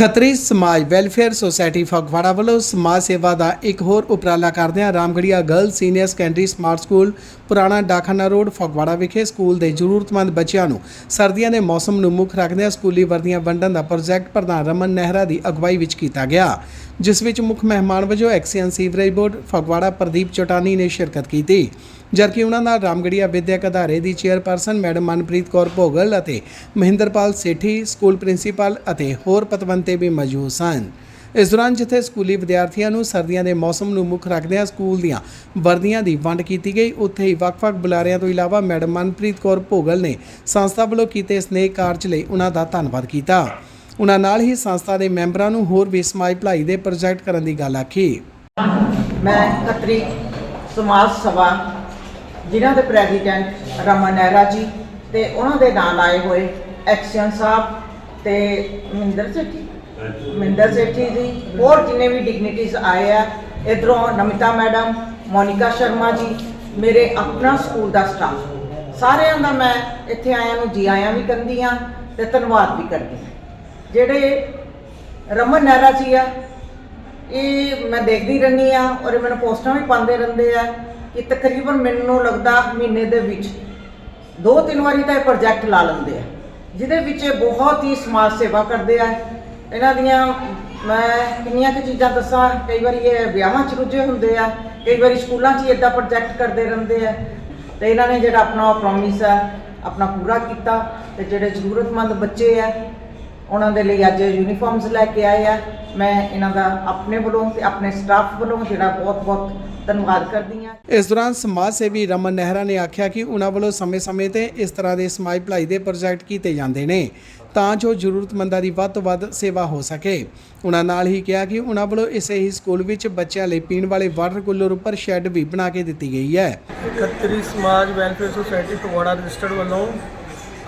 ਖੱਤਰੀ ਸਮਾਜ welfare society Phagwara ਵੱਲੋਂ ਸਮਾਜ ਸੇਵਾ ਦਾ ਇੱਕ ਹੋਰ ਉਪਰਾਲਾ ਕਰਦਿਆਂ Ramgarhia girl senior secondary smart school ਪੁਰਾਣਾ ਡਾਖਾਨਾ ਰੋਡ, ਫਗਵਾੜਾ ਵਿਖੇ ਸਕੂਲ ਦੇ ਜ਼ਰੂਰਤਮੰਦ ਬੱਚਿਆਂ ਨੂੰ ਸਰਦੀਆਂ ਦੇ ਮੌਸਮ ਨੂੰ ਮੁੱਖ ਰੱਖਦਿਆਂ ਸਕੂਲੀ ਵਰਦੀਆਂ ਵੰਡਣ ਦਾ ਪ੍ਰੋਜੈਕਟ ਪ੍ਰਧਾਨ ਰਮਨ ਨਹਿਰਾ ਦੀ ਅਗਵਾਈ ਵਿੱਚ ਕੀਤਾ ਗਿਆ, ਜਿਸ ਵਿੱਚ ਮੁੱਖ ਮਹਿਮਾਨ ਵਜੋਂ XEN sewerage board, Phagwara Pradeep Chotani ਨੇ ਸ਼ਿਰਕਤ ਕੀਤੀ। ਜਦਕਿ ਉਹਨਾਂ ਨਾਲ ਰਾਮਗੜੀਆ ਵਿਦਿਅਕ ਅਦਾਰੇ ਦੀ ਚੇਅਰਪਰਸਨ ਮੈਡਮ ਮਨਪ੍ਰੀਤ ਕੌਰ ਭੋਗਲ ਅਤੇ ਮਹਿੰਦਰਪਾਲ ਸੇਠੀ, ਸਕੂਲ ਪ੍ਰਿੰਸੀਪਲ ਅਤੇ ਹੋਰ ਪਤਵੰਤੇ ਵੀ ਮੌਜੂਦ ਸਨ। ਇਸ ਦੌਰਾਨ ਜਿੱਥੇ ਸਕੂਲੀ ਵਿਦਿਆਰਥੀਆਂ ਨੂੰ ਸਰਦੀਆਂ ਦੇ ਮੌਸਮ ਨੂੰ ਮੁੱਖ ਰੱਖਦਿਆਂ ਸਕੂਲ ਦੀਆਂ ਵਰਦੀਆਂ ਦੀ ਵੰਡ ਕੀਤੀ ਗਈ, ਉੱਥੇ ਹੀ ਵੱਖ-ਵੱਖ ਬੁਲਾਰਿਆਂ ਤੋਂ ਇਲਾਵਾ ਮੈਡਮ ਮਨਪ੍ਰੀਤ ਕੌਰ ਭੋਗਲ ਨੇ ਸੰਸਥਾ ਵੱਲੋਂ ਕੀਤੇ ਸਨੇਹ ਕਾਰਜ ਲਈ ਉਹਨਾਂ ਦਾ ਧੰਨਵਾਦ ਕੀਤਾ। ਉਹਨਾਂ ਨਾਲ ਹੀ ਸੰਸਥਾ ਦੇ ਮੈਂਬਰਾਂ ਨੂੰ ਹੋਰ ਵੀ ਸਮਾਜ ਭਲਾਈ ਦੇ ਪ੍ਰੋਜੈਕਟ ਕਰਨ ਦੀ ਗੱਲ ਆਖੀ। ਮੈਂ ਖੱਤਰੀ ਸਮਾਜ ਸਭਾ ਜਿਨ੍ਹਾਂ ਦੇ ਪ੍ਰੈਜ਼ੀਡੈਂਟ ਰਮਨ ਨਹਿਰਾ ਜੀ ਤੇ ਉਹਨਾਂ ਦੇ ਨਾਲ ਲਾਏ ਹੋਏ ਐਕਸ਼ਨ ਸਾਹਿਬ ਤੇ ਮਹਿੰਦਰ ਸੇਠੀ। ਮਹਿੰਦਰ ਸੇਠੀ ਜੀ ਹੋਰ ਜਿੰਨੇ ਵੀ ਡਿਗਨਿਟੀਜ਼ ਆਏ ਆ, ਇਧਰੋਂ ਨਮਿਤਾ ਮੈਡਮ, ਮੋਨਿਕਾ ਸ਼ਰਮਾ ਜੀ, ਮੇਰੇ ਆਪਣਾ ਸਕੂਲ ਦਾ ਸਟਾਫ ਸਾਰਿਆਂ ਦਾ ਮੈਂ ਇੱਥੇ ਆਇਆਂ ਨੂੰ ਜੀ ਆਇਆਂ ਵੀ ਕਰਦੀ ਆ ਤੇ ਧੰਨਵਾਦ ਵੀ ਕਰਦੀ ਹਾਂ ਜਿਹੜੇ ਰਮਨ ਨਹਿਰਾ ਜੀ ਆ, ਇਹ ਮੈਂ ਦੇਖਦੀ ਰਹਿੰਦੀ ਆ ਔਰ ਇਹ ਮੈਨੂੰ ਪੋਸਟਾਂ ਵੀ ਪਾਉਂਦੇ ਰਹਿੰਦੇ ਆ। ਕਿ ਤਕਰੀਬਨ ਮੈਨੂੰ ਲੱਗਦਾ ਮਹੀਨੇ ਦੇ ਵਿੱਚ ਦੋ ਤਿੰਨ ਵਾਰੀ ਤਾਂ ਇਹ ਪ੍ਰੋਜੈਕਟ ਲਾ ਲੈਂਦੇ ਆ, ਜਿਹਦੇ ਵਿੱਚ ਇਹ ਬਹੁਤ ਹੀ ਸਮਾਜ ਸੇਵਾ ਕਰਦੇ ਆ। ਇਹਨਾਂ ਦੀਆਂ ਮੈਂ ਕਿੰਨੀਆਂ ਕੁ ਚੀਜ਼ਾਂ ਦੱਸਾਂ, ਕਈ ਵਾਰੀ ਇਹ ਵਿਆਹਾਂ 'ਚ ਰੁੱਝੇ ਹੁੰਦੇ ਆ, ਕਈ ਵਾਰੀ ਸਕੂਲਾਂ 'ਚ ਹੀ ਇਦਾਂ ਪ੍ਰੋਜੈਕਟ ਕਰਦੇ ਰਹਿੰਦੇ ਆ। ਤੇ ਇਹਨਾਂ ਨੇ ਜਿਹੜਾ ਆਪਣਾ ਪ੍ਰੋਮਿਸ ਆ, ਆਪਣਾ ਪੂਰਾ ਕੀਤਾ ਤੇ ਜਿਹੜੇ ਜ਼ਰੂਰਤਮੰਦ ਬੱਚੇ ਆ, ਉਹਨਾਂ ਦੇ ਲਈ ਅੱਜ ਯੂਨੀਫਾਰਮਸ ਲੈ ਕੇ ਆਏ ਆ। ਮੈਂ ਇਹਨਾਂ ਦਾ ਆਪਣੇ ਵੱਲੋਂ ਤੇ ਆਪਣੇ ਸਟਾਫ ਵੱਲੋਂ ਜਿਹੜਾ ਬਹੁਤ-ਬਹੁਤ ਧੰਨਵਾਦ ਕਰਦੀ ਆ ਇਸ ਦੌਰਾਨ ਸਮਾਜ ਸੇਵੀ ਰਮਨ ਨਹਿਰਾ ਨੇ ਆਖਿਆ ਕਿ ਉਹਨਾਂ ਵੱਲੋਂ ਸਮੇਂ-ਸਮੇਂ ਤੇ ਇਸ ਤਰ੍ਹਾਂ ਦੇ ਸਮਾਜ ਭਲਾਈ ਦੇ ਪ੍ਰੋਜੈਕਟ ਕੀਤੇ ਜਾਂਦੇ ਨੇ ਤਾਂ ਜੋ ਜ਼ਰੂਰਤਮੰਦਾਂ ਦੀ ਵੱਧ ਤੋਂ ਵੱਧ ਸੇਵਾ ਹੋ ਸਕੇ। ਉਹਨਾਂ ਨਾਲ ਹੀ ਕਿਹਾ ਕਿ ਉਹਨਾਂ ਵੱਲੋਂ ਇਸੇ ਹੀ ਸਕੂਲ ਵਿੱਚ ਬੱਚਿਆਂ ਲਈ ਪੀਣ ਵਾਲੇ ਵਾਟਰ ਕੂਲਰ ਉੱਪਰ ਸ਼ੈੱਡ ਵੀ ਬਣਾ ਕੇ ਦਿੱਤੀ ਗਈ ਹੈ। ਖੱਤਰੀ ਸਮਾਜ ਵੈਲਫੇਅਰ ਸੁਸਾਇਟੀ ਫਗਵਾੜਾ ਰਜਿਸਟਰਡ ਵੱਲੋਂ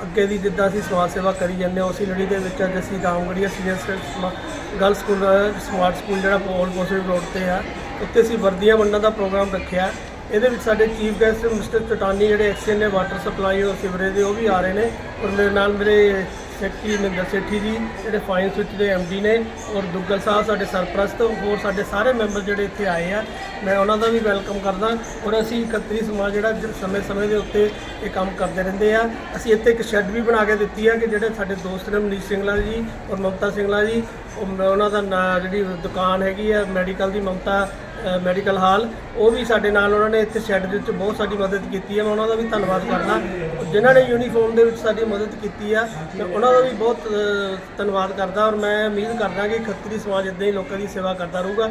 ਅੱਗੇ ਦੀ ਜਿੱਦਾਂ ਅਸੀਂ ਸਮਾਜ ਸੇਵਾ ਕਰੀ ਜਾਂਦੇ ਹਾਂ ਉਸੇ ਲੜੀ ਦੇ ਵਿੱਚ ਅੱਜ ਅਸੀਂ Ramgarhia senior girl school smart school ਜਿਹੜਾ ਪੋਲ ਪੋਸਿਟਿਵ ਰੋਡ ਤੇ ਆ ਉੱਥੇ ਅਸੀਂ ਵਰਦੀਆਂ ਵੰਡਣ ਦਾ ਪ੍ਰੋਗਰਾਮ ਰੱਖਿਆ। ਇਹਦੇ ਵਿੱਚ ਸਾਡੇ ਚੀਫ ਗੈਸਟ ਮਿਸਟਰ ਚਟਾਨੀ, ਜਿਹੜੇ ਐਕਸੀਅਨ ਨੇ, ਵਾਟਰ ਸਪਲਾਈ ਔਰ ਸਿਵਰੇਜ ਦੇ, ਉਹ ਵੀ ਆ ਰਹੇ ਨੇ। ਔਰ ਮੇਰੇ ਨਾਲ ਮੇਰੇ ਸੈਕਟਰੀ ਮਹਿੰਦਰ ਸੇਠੀ ਜੀ, ਜਿਹੜੇ ਫਾਈਨ ਸਵਿਚ ਦੇ ਐਮਡੀ ਨੇ ਔਰ ਦੁੱਗਲ ਸਾਹਿਬ ਸਾਡੇ ਸਰਪ੍ਰਸਤ, ਹੋਰ ਸਾਡੇ ਸਾਰੇ ਮੈਂਬਰ ਜਿਹੜੇ ਇੱਥੇ ਆਏ ਆ, ਮੈਂ ਉਹਨਾਂ ਦਾ ਵੀ ਵੈਲਕਮ ਕਰਦਾ। ਔਰ ਅਸੀਂ ਇਕੱਤਰੀ ਸਮਾਜ ਜਿਹੜਾ ਸਮੇਂ-ਸਮੇਂ ਦੇ ਉੱਤੇ ਇਹ ਕੰਮ ਕਰਦੇ ਰਹਿੰਦੇ ਆ। ਅਸੀਂ ਇੱਥੇ ਇੱਕ ਸ਼ੈੱਡ ਵੀ ਬਣਾ ਕੇ ਦਿੱਤੀ ਆ ਕਿ ਜਿਹੜੇ ਸਾਡੇ ਦੋਸਤ ਨੇ ਮਨੀਸ਼ ਸਿੰਘਲਾ ਜੀ ਔਰ ਮਮਤਾ ਸਿੰਘਲਾ ਜੀ ਉਹ ਉਹਨਾਂ ਦਾ ਨਾਂ ਜਿਹੜੀ ਦੁਕਾਨ ਹੈਗੀ ਆ ਮੈਡੀਕਲ ਦੀ ਮਮਤਾ ਮੈਡੀਕਲ ਹਾਲ ਉਹ ਵੀ ਸਾਡੇ ਨਾਲ ਉਹਨਾਂ ਨੇ ਇੱਥੇ ਸ਼ੈੱਡ ਦੇ ਵਿੱਚ ਬਹੁਤ ਸਾਡੀ ਮਦਦ ਕੀਤੀ ਹੈ ਮੈਂ ਉਹਨਾਂ ਦਾ ਵੀ ਧੰਨਵਾਦ ਕਰਦਾ। ਜਿਨ੍ਹਾਂ ਨੇ ਯੂਨੀਫਾਰਮ ਦੇ ਵਿੱਚ ਸਾਡੀ ਮਦਦ ਕੀਤੀ ਆ ਮੈਂ ਉਹਨਾਂ ਦਾ ਵੀ ਬਹੁਤ ਅ, ਧੰਨਵਾਦ ਕਰਦਾ ਔਰ ਮੈਂ ਉਮੀਦ ਕਰਦਾ ਕਿ ਖੱਤਰੀ ਸਮਾਜ ਇਦਾਂ ਹੀ ਲੋਕਾਂ ਦੀ ਸੇਵਾ ਕਰਦਾ ਰਹੂਗਾ।